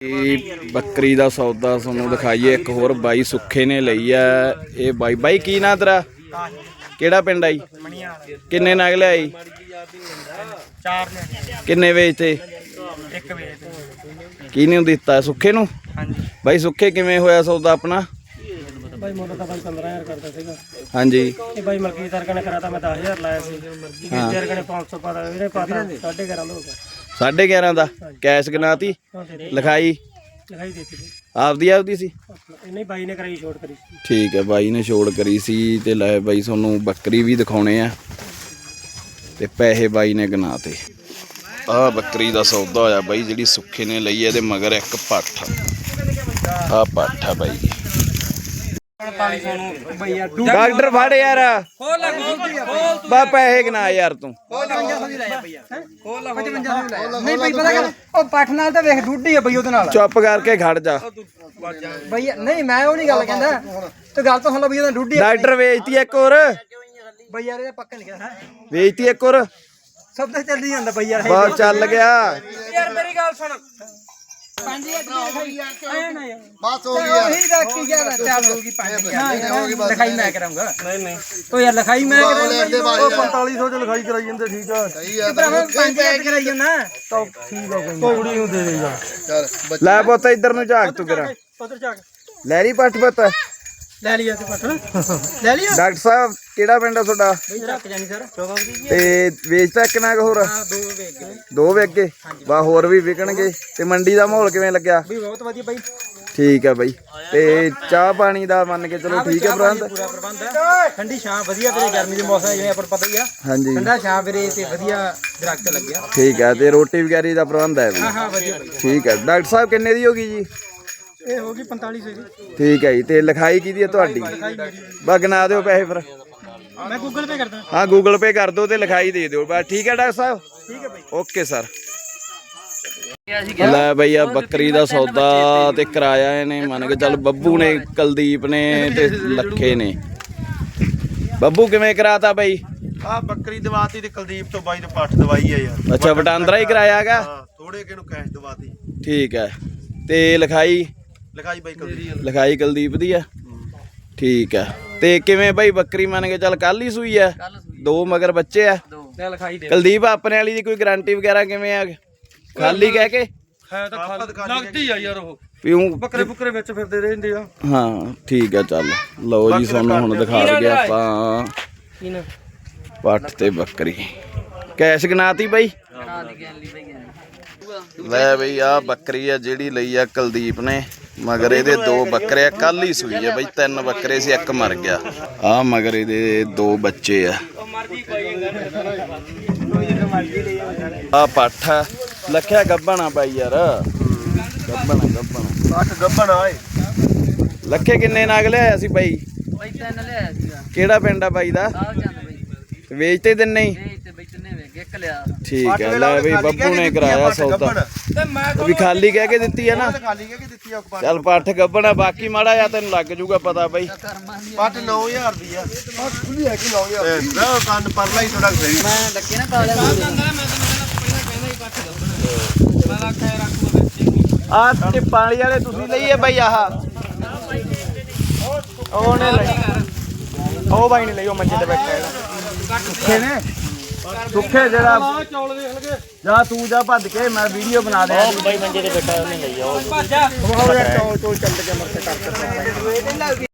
ਇਹ ਬੱਕਰੀ ਦਾ ਸੌਦਾ ਤੁਹਾਨੂੰ ਦਿਖਾਈਏ। ਇੱਕ ਹੋਰ ਬਾਈ ਸੁੱਖੇ ਨੇ ਲਈ ਆ। ਇਹ ਬਾਈ ਬਾਈ ਕੀ ਨਾਂ ਤੇਰਾ? ਕਿਹੜਾ ਪਿੰਡ ਆਈ ਕਿੰਨੇ ਨਗ ਲਿਆਈ? ਚਾਰ ਕਿੰਨੇ ਵੇਚਤੇ ਇੱਕ ਵੇਚ ਦੇ। ਕੀ ਨਹੀਂ ਦਿੱਤਾ? ਸੁੱਖੇ ਨੂੰ? ਹਾਂਜੀ। ਬਾਈ ਸੁੱਖੇ ਕਿਵੇਂ ਹੋਇਆ ਸੌਦਾ ਆਪਣਾ? ਬਾਈ ਮੁੱਲ ਤਾਂ ਬਾਈ 15000 ਕਰਦਾ ਸੀਗਾ। ਹਾਂਜੀ। ਇਹ ਬਾਈ ਮਲਕੀ ਸਰਕਾ ਨੇ ਕਰਾਤਾ ਮੈਂ 10000 ਲਾਇਆ ਸੀ। ਵੀਰ ਕਨੇ 500 ਪਾਦਾ ਇਹਨੇ ਪਾਤਾ 11.5 ਦਾ ਹੋ ਗਿਆ। 11.5 ਦਾ। ਕੈਸ਼ ਗਨਾਤੀ ਲਿਖਾਈ। ਲਿਖਾਈ ਦੇ ਦਿੱਤੀ ਆਪਦੀ ਆਪਦੀ ਸੀ? ਇਹਨੇ ਬਾਈ ਨੇ ਕਰਾਈ ਸ਼ੋਟ ਕਰੀ ਸੀ। ਠੀਕ ਹੈ ਬਾਈ ਨੇ ਛੋੜ ਕਰੀ ਸੀ ਤੇ ਲੈ ਬਾਈ ਤੁਹਾਨੂੰ ਬੱਕਰੀ ਵੀ ਦਿਖਾਉਣੇ ਆ। ਤੇ ਪੈਸੇ ਬਾਈ ਨੇ ਗਨਾਤੇ ਆ ਬੱਕਰੀ ਦਾ ਸੌਦਾ ਹੋਇਆ ਬਾਈ ਜਿਹੜੀ ਸੁੱਖੇ ਨੇ ਲਈ ਇਹਦੇ ਮਗਰ ਇੱਕ ਪੱਠ। ਆ ਪੱਠ ਆ ਬਾਈ। 4500 ਨੂੰ ਬਈਆ ਡਾਕਟਰ ਫੜ ਯਾਰ। ਬਾ ਪੈਸੇ ਗਨਾ ਯਾਰ ਤੂੰ? ਨਹੀਂ ਬਈ ਪਤਾ ਗੱਲ ਉਹ ਪੱਠ ਨਾਲ ਤਾਂ ਵੇਖ ਡੁੱਡੀ ਆ ਬਈ ਉਹਦੇ ਨਾਲ। ਚੁੱਪ ਕਰਕੇ ਖੜ ਜਾ। ਬਈ ਨਹੀਂ ਮੈਂ ਉਹ ਨਹੀਂ ਗੱਲ ਕਹਿੰਦਾ। ਤੇ ਗੱਲ ਤਾਂ ਸੁਣ ਲਓ ਬਈ ਉਹਦਾ ਡੁੱਡੀ ਡਾਕਟਰ ਵੇਚਤੀ ਇੱਕ ਹੋਰ। ਬਈ ਯਾਰ ਇਹ ਪੱਕਾ ਲਿਖਿਆ ਹੈ। ਵੇਚਤੀ ਇੱਕ ਹੋਰ। ਸਭ ਤਾਂ ਚੱਲਦੀ ਜਾਂਦਾ ਬਈ ਯਾਰ ਬਾ ਚੱਲ ਗਿਆ। ਯਾਰ ਮੇਰੀ ਗੱਲ ਸੁਣ। 5000 ਦੀ ਲਿਖਾਈ ਐ ਨਾ ਯਾਰ ਬਸ ਹੋ ਤੇ ਉਹੀ ਦਾ ਕੀ ਗੱਲ ਚੱਲ ਹੋਊਗੀ 5000 ਲਿਖਾਈ ਮੈਂ ਕਰਾਂਗਾ ਨਹੀਂ ਨਹੀਂ। ਉਹ ਯਾਰ ਲਿਖਾਈ ਮੈਂ ਕਰਾਂਗਾ ਦੇ ਬਾਈ ਉਹ 4500 ਚ ਲਿਖਾਈ ਕਰਾਈ ਜਾਂਦੇ ਠੀਕ ਆ। ਸਹੀ ਆ ਭਰਾਵਾ 5000 ਕਰਾਈ ਜਾਂਦਾ। ਤਾਂ ਠੀਕ ਆ ਕੋਈ ਕੁੜੀ ਨੂੰ ਦੇ ਦੇਗਾ ਚੱਲ ਬੱਚੇ ਲੈ ਪੁੱਤ ਇੱਧਰ ਨੂੰ ਝਾਕ ਤੂੰ ਕਿਰਾ। ਉਧਰ ਜਾ ਕੇ ਲੈ ਲਈ ਪੱਠ ਪੁੱਤ। ਲੈ ਲਿਆ ਤੇ ਪੱਟ ਲੈ ਲਿਆ ਡਾਕਟਰ ਸਾਹਿਬ ਕਿਹੜਾ ਪਿੰਡ ਆ ਤੁਹਾਡਾ? ਬਈ ਰੱਖ ਜਾਨੀ ਸਰ। 14 ਦੀ ਤੇ ਵੇਚਤਾ ਇੱਕ ਨਾਗ ਹੋਰ। ਹਾਂ ਦੋ ਵੇਚ ਗਏ। ਦੋ ਵਿਕ ਗਏ? ਬਾ ਹੋਰ ਵੀ ਵਿਕਣਗੇ। ਤੇ ਮੰਡੀ ਦਾ ਮਾਹੌਲ ਕਿਵੇਂ ਲੱਗਿਆ? ਵੀ ਬਹੁਤ ਵਧੀਆ ਬਾਈ। ਠੀਕ ਹੈ ਬਾਈ। ਤੇ ਚਾਹ ਪਾਣੀ ਦਾ ਮੰਨ ਕੇ ਚਲੋ ਠੀਕ ਹੈ ਪ੍ਰਬੰਧ। ਪੂਰਾ ਪ੍ਰਬੰਧ ਹੈ ਠੰਡੀ ਛਾਂ ਵਧੀਆ ਵੀਰੇ ਗਰਮੀ ਦੇ ਮੌਸਮ ਜਿਵੇਂ ਆਪਾਂ ਨੂੰ ਪਤਾ ਹੀ ਆ। ਹਾਂਜੀ। ਠੰਡਾ ਛਾਂ ਵੀਰੇ ਤੇ ਵਧੀਆ ਦਰਖਤ ਲੱਗਿਆ ਠੀਕ ਹੈ ਤੇ ਰੋਟੀ ਵਗੈਰੀ ਦਾ ਪ੍ਰਬੰਧ ਹੈ ਵੀ ਹਾਂ ਹਾਂ ਵਧੀਆ ਵਧੀਆ ਠੀਕ ਹੈ ਡਾਕਟਰ ਸਾਹਿਬ ਕਿੰਨੇ ਦੀ ਹੋਗੀ ਜੀ? ਇਹ ਹੋ ਗਈ 4500 ਦੀ ਠੀਕ ਹੈ ਜੀ ਤੇ ਲਿਖਾਈ ਕਿਹਦੀ ਹੈ ਤੁਹਾਡੀ? ਬਾ ਗਿਣਾ ਦਿਓ ਪੈਸੇ ਫਿਰ। ਮੈਂ ਗੂਗਲ ਪੇ ਕਰਦਾ। ਹਾਂ ਗੂਗਲ ਪੇ ਕਰ ਦਿਓ ਤੇ ਲਿਖਾਈ ਦੇ ਦਿਓ। ਬਸ ਠੀਕ ਹੈ ਡਾਕਟਰ ਸਾਹਿਬ? ਠੀਕ ਹੈ ਬਾਈ ਓਕੇ ਸਰ। ਲੈ ਬਈ ਆ ਬੱਕਰੀ ਦਾ ਸੌਦਾ ਤੇ ਕਰਾਇਆ ਇਹਨੇ ਮੰਨ ਕੇ ਚੱਲ ਬੱਬੂ ਨੇ ਕੁਲਦੀਪ ਨੇ ਤੇ ਲੱਖੇ ਨੇ। ਬੱਬੂ ਕਿਵੇਂ ਕਰਾਤਾ ਬਈ? ਆ ਬੱਕਰੀ ਦਵਾਤੀ ਤੇ ਕੁਲਦੀਪ ਤੋਂ ਬਾਈ ਤੋਂ ਪੱਠ ਦਵਾਈ ਆ ਯਾਰ। ਅੱਛਾ ਵਟਾਂਦਰਾ ਹੀ ਕਰਾਇਆਗਾ ਹਾਂ ਥੋੜੇ ਕਿਨੂੰ ਕੈਸ਼ ਦਵਾਤੀ। ਠੀਕ ਹੈ। ਤੇ ਲਿਖਾਈ? ਲਿਖਾਈ ਬਾਈ ਕੁਲਦੀਪ ਲਿਖਾਈ ਕੁਲਦੀਪ ਦੀ ਆ। ਠੀਕ ਹੈ ਤੇ ਕਿਵੇਂ ਬਈ ਬੱਕਰੀ ਮੰਨ ਕੇ ਚੱਲ ਕੱਲ ਹੀ ਸੂਈ ਆ? ਦੋ ਮਗਰ ਬੱਚੇ ਆ? ਲੈ ਲਿਖਾਈ ਦੇ ਕੁਲਦੀਪ ਆਪਣੇ ਵਾਲੀ ਦੀ ਕੋਈ ਗਾਰੰਟੀ ਵਗੈਰਾ ਕਿਵੇਂ ਆ? ਖਾਲੀ ਕਹਿ ਕੇ? ਹੈ ਤਾਂ ਲੱਗਦੀ ਆ ਯਾਰ ਉਹ। ਪਿਉ ਬੱਕਰੇ ਬੁੱਕਰੇ ਵਿੱਚ ਫਿਰਦੇ ਰਹਿੰਦੇ ਆ। ਹਾਂ ਠੀਕ ਆ ਚੱਲ। ਲਓ ਜੀ ਤੁਹਾਨੂੰ ਹੁਣ ਦਿਖਾ ਦਈਏ ਆਪਾਂ। ਕੀ ਨਾ? ਪੱਠ ਤੇ ਬੱਕਰੀ। ਕੈਸ਼ ਗਨਾਤੀ ਬਈ। ਲੈ ਬਈ ਆ ਬੱਕਰੀ ਆ ਜਿਹੜੀ ਲਈ ਆ ਕੁਲਦੀਪ ਨੇ ਮਗਰ ਇਹਦੇ ਦੋ ਬੱਕਰੇ ਆ ਕੱਲ ਹੀ ਸੂਈ ਆ ਬਈ ਤਿੰਨ ਬੱਕਰੇ ਸੀ ਇੱਕ ਮਰ ਗਿਆ। ਆ ਮਗਰ ਇਹਦੇ ਦੋ ਬੱਚੇ ਆ। ਆ ਪੱਠ ਲੱਖਿਆ ਗੱਬਣਾ ਬਾਈ ਯਾਰ। ਗੱਬਣਾ ਗੱਬਣਾ ਪੱਠ ਗੱਬਣ ਆਏ ਲੱਖੇ ਕਿੰਨੇ ਨਾਗ ਲਿਆਇਆ ਸੀ ਬਾਈ? ਬਾਈ ਤਿੰਨ ਲਿਆ ਸੀਗਾ। ਕਿਹੜਾ ਪਿੰਡ ਆ ਬਾਈ ਦਾ? ਵੇਚਤੇ ਦਿੰਨੇ ਹੀ। ਇਹ ਤੇ ਬਈ ਤਿੰਨੇ ਵੇਖ ਇੱਕ ਲਿਆ। ਠੀਕ ਹੈ ਲੈ ਬਈ ਬੱਬੂ ਨੇ ਕਰਾਇਆ ਸੌਦਾ। ਵੀ ਖਾਲੀ ਕਹਿ ਕੇ ਦਿੱਤੀ ਹੈ ਨਾ। ਖਾਲੀ ਕੇ ਦਿੱਤੀ ਆ ਪੱਠ ਚੱਲ ਪੱਠ ਗੱਬਣਾ ਬਾਕੀ ਮਾੜਾ ਜਾਂ ਤੈਨੂੰ ਲੱਗ ਜੂਗਾ ਪਤਾ ਬਈ। ਪੱਠ 9000 ਦੀ ਆ। ਪੱਠ ਖੁੱਲੀ ਹੈ ਕਿ 9000 ਨਾ ਕੰਨ ਪਰਲਾ ਹੀ ਥੋੜਾ ਸਹੀ ਮੈਂ ਲੱਗੇ ਨਾ ਕਾਲੇ ਆ। ਤੇ ਪਾਣੀ ਵਾਲੇ ਤੁਸੀਂ ਲਈਏ ਬਈ ਆਹ। ਉਹਨੇ ਲਈ। ਉਹ ਬਾਈ ਨੇ ਲਈ ਉਹ ਮੰਜੇ ਤੇ ਬੈਠਾ ਜਿਹੜਾ ਸੁੱਖੇ ਨੇ ਸੁੱਖੇ ਜਿਹੜਾ ਜਾ ਤੂੰ ਜਾ ਭੱਜ ਕੇ ਮੈਂ ਵੀਡੀਓ ਬਣਾ ਦਿਆਂ। ਬਾਈ ਮੰਜੇ ਤੇ ਬੈਠਾ ਉਹਨੇ ਲਈ ਉਹ। ਉਹ ਯਾਰ ਚੋਲ ਚੋਲ ਚੱਲ ਕੇ ਮਰਕੇ ਕਰ